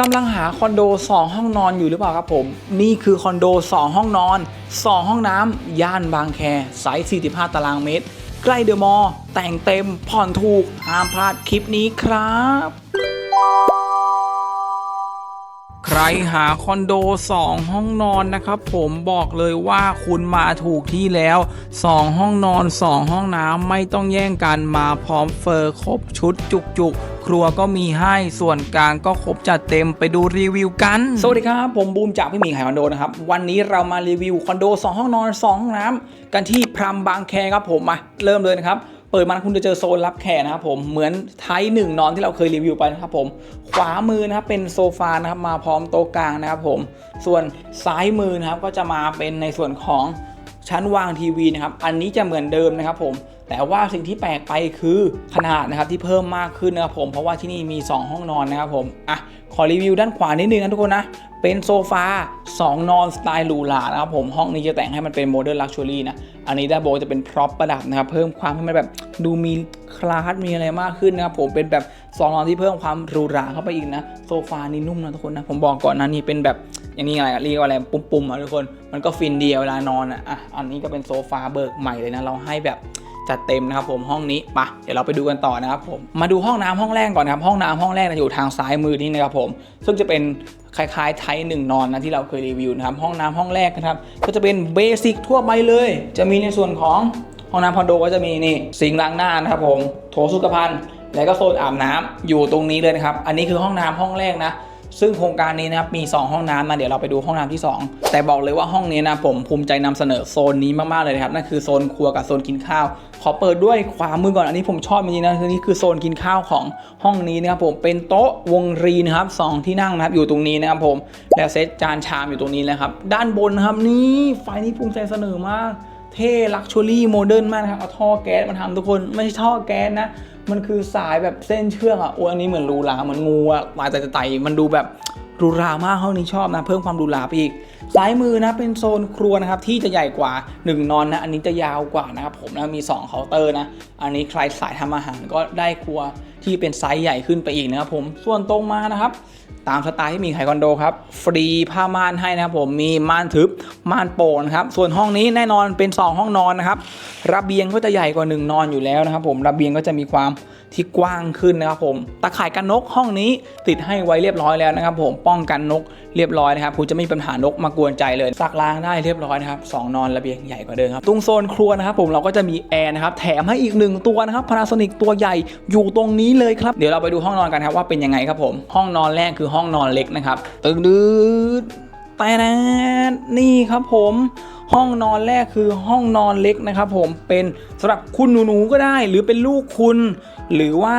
กำลังหาคอนโด 2 ห้องนอนอยู่หรือเปล่าครับผม นี่คือคอนโด 2 ห้องนอน 2 ห้องน้ำย่านบางแคไซส์45 ตารางเมตร ใกล้เดอะมอลล์แต่งเต็มผ่อนถูกห้ามพลาดคลิปนี้ครับ ใครหาคอนโด 2 ห้องนอนนะครับ ผมบอกเลยว่าคุณมาถูกที่แล้ว 2 ห้องนอน 2 ห้องน้ำไม่ต้องแย่งกันมาพร้อมเฟอร์ครบชุดจุกจุกๆครัวก็มีให้ส่วนกลางก็ครบจัดเต็มไปดูรีวิวกัน สวัสดีครับ ผมบูมจากพี่หมีขายคอนโดนะครับ วันนี้เรามารีวิวคอนโด 2 ห้องนอน 2 ห้องน้ำกันที่พรมบางแคครับผมมาเริ่มเลยนะครับ เปิดมาคุณจะเจอโซนรับแขกนะครับผมเหมือนไทยหนึ่งนอนที่เราเคยรีวิวไปนะครับผมขวามือนะครับเป็นโซฟานะครับมาพร้อมโต๊ะกลางนะครับผมส่วนซ้ายมือนะครับก็จะมาเป็นในส่วนของชั้นวางทีวีนะครับอันนี้จะเหมือนเดิมนะครับผมแต่ว่าสิ่งที่แปลกไปคือขนาดนะครับที่เพิ่มมากขึ้นนะครับผมเพราะว่าที่นี่มี 2 ห้องนอนนะครับผมอะขอรีวิวด้านขวานิดนึงนะทุกคนนะ เป็นโซฟา2 นอนสไตล์หรูหรานะครับผมห้องนี้จะแต่งให้มันเป็นโมเดิร์นลักชัวรี่นะ อันนี้ด้านบนจะเป็นพร็อพประดับนะครับ เพิ่มความให้มันแบบดูมีคลาสมีอะไรมากขึ้นนะครับผมเป็นแบบซองนอนที่เพิ่มความหรูหราเข้าไปอีกนะ โซฟานี่นุ่มนะทุกคนนะ ผมบอกก่อนนะนี่เป็นแบบอย่างนี้อะไรเรียกว่าอะไรปุ่มๆอะทุกคนมันก็ฟินดีอะเวลานอนอะอะอันนี้ก็เป็นโซฟาเบิกใหม่เลยนะเราให้แบบจัดเต็มนะครับผมห้องนี้ไปะเดี๋ยวเราไปดูกันต่อนะครับผมมาดูห้องน้ำห้องแรกก่อนนะครับห้องน้ำห้องแรกนะอยู่ทางซ้ายมือนี่นะครับผม ซึ่งจะเป็น คล้ายๆ ไทยหนึ่งนอนนะที่เราเคยรีวิวนะครับ ห้องน้ำห้องแรกนะครับ ก็จะเป็นเบสิกทั่วไปเลย จะมีในส่วนของห้องน้ำคอนโดก็จะมีนี่สิงล้างหน้านะครับผมโถสุขภัณฑ์แล้วก็โซนอาบน้ำอยู่ตรงนี้เลยนะครับ อันนี้คือห้องน้ำห้องแรกนะ ซึ่งโครงการนี้นะครับมี 2 ห้องน้ำนะเดี๋ยวเราไปดูห้องน้ำที่ 2 แต่บอกเลยว่าห้องนี้นะผมภูมิใจนำเสนอโซนนี้มาก ๆ เลยนะครับนั่นคือโซนครัวกับโซนกินข้าว ขอเปิดด้วยขวามือก่อนอันนี้ผมชอบจริงๆนะคือนี่คือโซนกินข้าวของห้องนี้นะครับผมเป็นโต๊ะวงรีนะครับสองที่นั่งนะครับอยู่ตรงนี้นะครับผมแล้วเซตจานชามอยู่ตรงนี้นะครับด้านบนนะครับนี่ไฟนี้ภูมิใจเสนอมากเท่ลักชัวรี่โมเดิร์นมากนะครับเอาท่อแก๊สมาทำทุกคนไม่ใช่ท่อแก๊สนะ มันคือสายแบบเส้นเชือกอะโอ้อันนี้เหมือนรูราเหมือนงูอะลายแต่ไตมันดูแบบรูรามากห้องนี้ชอบนะ เพิ่มความรูราไปอีกซ้ายมือนะเป็นโซนครัวนะครับที่จะใหญ่กว่า 1 นอนนะ อันนี้จะยาวกว่านะครับผมนะมี 2 เคาน์เตอร์นะ อันนี้ใครสายทำอาหารก็ได้ครัวที่เป็นไซส์ใหญ่ขึ้นไปอีกนะครับผมส่วนตรงมานะครับ ตามสไตล์ที่มีไขคอนโดครับ ฟรีผ้าม่านให้นะครับผมมีม่านทึบม่านโป่งนะครับส่วนห้องนี้แน่นอนเป็น 2 ห้องนอนนะครับระเบียงก็จะใหญ่กว่า 1 นอนอยู่แล้วนะครับผมระเบียงก็จะมีความ ที่กว้างขึ้นนะครับผมตะข่ายกันนกห้องนี้ติดให้ไว้เรียบร้อยแล้วนะครับผมป้องกันนกเรียบร้อยนะครับคุณจะไม่มีปัญหานกมากวนใจเลยซักล้างได้เรียบร้อยนะครับสองนอนระเบียงใหญ่กว่าเดิมครับตรงโซนครัวนะครับผมเราก็จะมีแอร์นะครับแถมให้อีกหนึ่งตัวนะครับ Panasonic ตัวใหญ่อยู่ตรงนี้เลยครับเดี๋ยวเราไปดูห้องนอนกันครับว่าเป็นยังไงครับผมห้องนอนแรกคือห้องนอนเล็กนะครับตึงดืดแต่นะนี่ครับผม ห้องนอนแรกคือห้องนอนเล็กนะครับผมเป็นสำหรับคุณหนูๆก็ได้ หรือเป็นลูกคุณ หรือว่า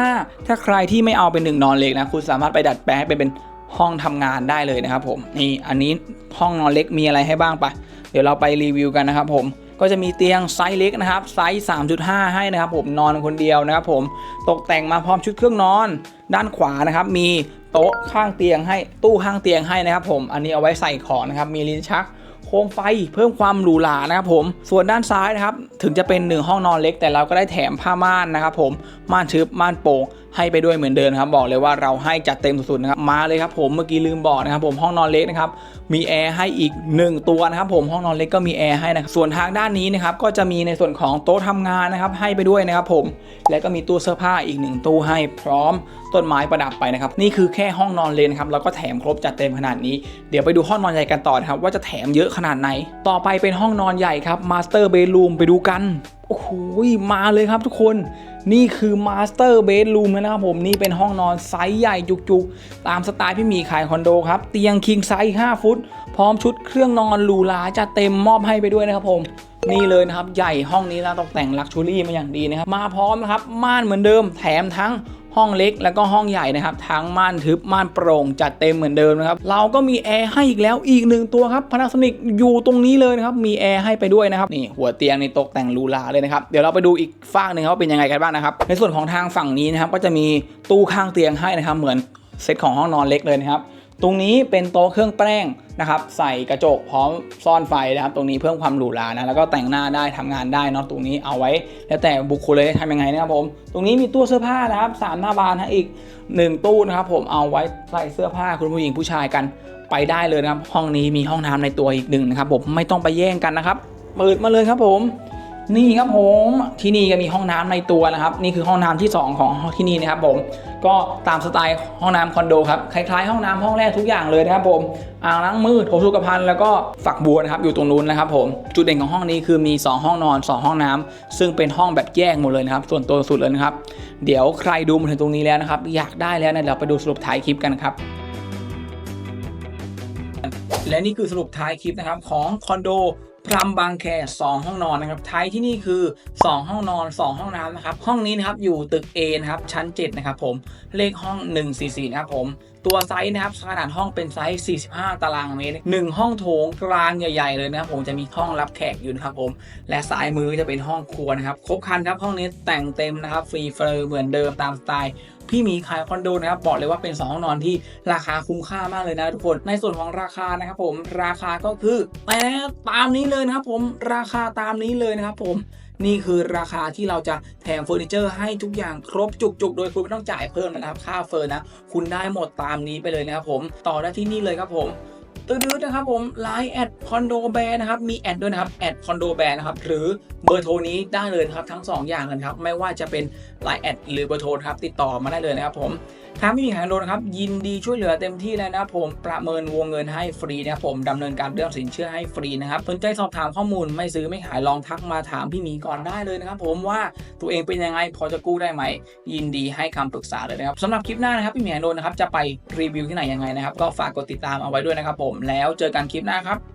ถ้าใครที่ไม่เอาเป็นหนึ่งนอนเล็กนะคุณสามารถไปดัดแปลงให้เป็นเป็นห้องทำงานได้เลยนะครับผมนี่อันนี้ห้องนอนเล็กมีอะไรให้บ้างปะเดี๋ยวเราไปรีวิวกันนะครับผมก็จะมีเตียงไซส์เล็กนะครับไซส์ 3.5 ให้นะครับผมนอนคนเดียวนะครับผมตกแต่งมาพร้อมชุดเครื่องนอน ด้านขวานะครับมีโต๊ะข้างเตียงให้ตู้ข้างเตียงให้นะครับผมอันนี้เอาไว้ใส่ของนะครับมีลิ้นชัก โคมไฟเพิ่มความหรูหรานะครับผม ส่วนด้านซ้ายนะครับ ถึงจะเป็นหนึ่งห้องนอนเล็ก แต่เราก็ได้แถมผ้าม่านนะครับผม ม่านทึบม่านโป่ง ให้ไปด้วยเหมือนเดิมครับบอกเลยว่าเราให้จัดเต็มสุดๆนะครับมาเลยครับผมเมื่อกี้ลืมบอกนะครับผมห้องนอนเล็กนะครับมีแอร์ให้อีก 1 ตัวนะครับผมห้องนอนเล็กก็มีแอร์ให้นะส่วนทางด้านนี้นะครับก็จะมีในส่วนของโต๊ะทำงานนะครับให้ไปด้วยนะครับผมและก็มีตู้เสื้อผ้าอีกหนึ่งตู้ให้พร้อมต้นไม้ประดับไปนะครับนี่คือแค่ห้องนอนเลยนะครับแล้วก็แถมครบจัดเต็มขนาดนี้ เดี๋ยวไปดูห้องนอนใหญ่กันต่อครับว่าจะแถมเยอะขนาดไหน ต่อไปเป็นห้องนอนใหญ่ครับมาสเตอร์เบดรูมไปดูกัน โอ้โหมาเลยครับทุกคนนี่คือมาสเตอร์เบดรูมนะครับผมนี่เป็นห้องนอนไซส์ใหญ่จุกๆ ตามสไตล์พี่หมีขายคอนโดครับ เตียงคิงไซส์ 5 ฟุต พร้อมชุดเครื่องนอนหรูหราจะเต็มมอบให้ไปด้วยนะครับผม นี่เลยนะครับ ใหญ่ห้องนี้แล้วตกแต่งลักชูรี่มาอย่างดีนะครับ มาพร้อมนะครับ ม่านเหมือนเดิมแถมทั้ง ห้องเล็กแล้วก็ห้องใหญ่นะครับ ทั้งม่านทึบม่านโปร่งจัดเต็มเหมือนเดิมนะครับ เราก็มีแอร์ให้อีกแล้วอีกหนึ่งตัวครับ Panasonic อยู่ตรงนี้เลยนะครับ มีแอร์ให้ไปด้วยนะครับ นี่หัวเตียงในตกแต่งลูลาเลยนะครับ เดี๋ยวเราไปดูอีกฝั่งหนึ่งครับว่าเป็นยังไงกันบ้างนะครับ ในส่วนของทางฝั่งนี้นะครับ ก็จะมีตู้ข้างเตียงให้นะครับ เหมือนเซตของห้องนอนเล็กเลยนะครับ ตรงนี้เป็นโต๊ะเครื่องแป้งนะครับ ใส่กระจกพร้อมซ่อนไฟนะครับ ตรงนี้เพิ่มความหรูหรานะ แล้วก็แต่งหน้าได้ทำงานได้เนอะตรงนี้เอาไว้ แล้วแต่บุคคลเลยทำยังไงนะครับผม ตรงนี้มีตู้เสื้อผ้านะครับสามหน้าบานนะอีกหนึ่งตู้นะครับผม เอาไว้ใส่เสื้อผ้าคุณผู้หญิงผู้ชายกันไปได้เลยนะครับ ห้องนี้มีห้องน้ำในตัวอีกหนึ่งนะครับผม ไม่ต้องไปแย่งกันนะครับ เปิดมาเลยครับผม นี่ครับผมที่นี่ก็มีห้องน้ำในตัวนะครับ นี่คือห้องน้ำที่ 2 ของที่นี่นะครับผมก็ตามสไตล์ห้องน้ำคอนโดครับคล้ายๆห้องน้ำห้องแรกทุกอย่างเลยนะครับผมอ่างล้างมือโถสุขภัณฑ์แล้วก็ฝักบัวนะครับอยู่ตรงนู้นนะครับผมจุดเด่นของห้องนี้คือมี 2 ห้องนอน 2 ห้องน้ำซึ่งเป็นห้องแบบแยกหมดเลยนะครับ ส่วนตัวสุดเลยนะครับ เดี๋ยวใครดูมาถึงตรงนี้แล้วนะครับ อยากได้แล้วนะเดี๋ยวเราไปดูสรุปท้ายคลิปกันครับและนี่คือสรุปท้ายคลิปนะครับของคอนโด พรัมบางแค2ห้องนอนนะครับ ท้ายที่นี่คือ 2 ห้องนอน 2 ห้องน้ำนะครับ ห้องนี้นะครับอยู่ตึก A นะครับ ชั้น 7 นะครับผม เลขห้อง 144 นะครับผม ตัวไซส์นะครับขนาดห้องเป็นไซส์ 45 ตารางเมตร1ห้องโถงกลางใหญ่ๆ เลยนะครับผม จะมีห้องรับแขกอยู่นะครับผม และซ้ายมือจะเป็นห้องครัวนะครับ ครบครันครับห้องนี้แต่งเต็มนะครับ ฟรีเฟอร์เหมือนเดิมตามสไตล์ พี่มีขายคอนโดนะครับบอกเลยว่าเป็น 2 ห้องนอนที่ราคาคุ้มค่ามากเลยนะทุกคน ในส่วนของราคานะครับผมราคาก็คือแต่ตามนี้เลยนะครับผมราคาตามนี้เลยนะครับผมนี่คือราคาที่เราจะแถมเฟอร์นิเจอร์ให้ทุกอย่างครบจุกๆ โดยคุณไม่ต้องจ่ายเพิ่มนะครับค่าเฟอร์นะ คุณได้หมดตามนี้ไปเลยนะครับผมต่อได้ที่นี่เลยครับผม ตื้อๆนะครับผมไลน์แอดคอนโดแบร์นะครับมีแอดด้วยนะครับแอดคอนโดแบร์นะครับหรือเบอร์โทรนี้ได้เลยครับทั้ง 2 อย่างเลยครับไม่ว่าจะเป็นไลน์แอดหรือเบอร์โทรครับติดต่อมาได้เลยนะครับผม ถ้าไม่มีขายโดนะครับยินดีช่วยเหลือเต็มที่เลยนะผมประเมินวงเงินให้ฟรีนะครับผมดำเนินการเรื่องสินเชื่อให้ฟรีนะครับสนใจสอบถามข้อมูลไม่ซื้อไม่ขายลองทักมาถามพี่หมีก่อนได้เลยนะครับผมว่าตัวเองเป็นยังไงพอจะกู้ได้ไหม ยินดีให้คำปรึกษาเลยนะครับสำหรับคลิปหน้านะครับพี่หมีอานนท์นะครับจะไปรีวิวที่ไหนยังไงนะครับก็ฝากกดติดตามเอาไว้ด้วยนะครับผมแล้วเจอกันคลิปหน้าครับ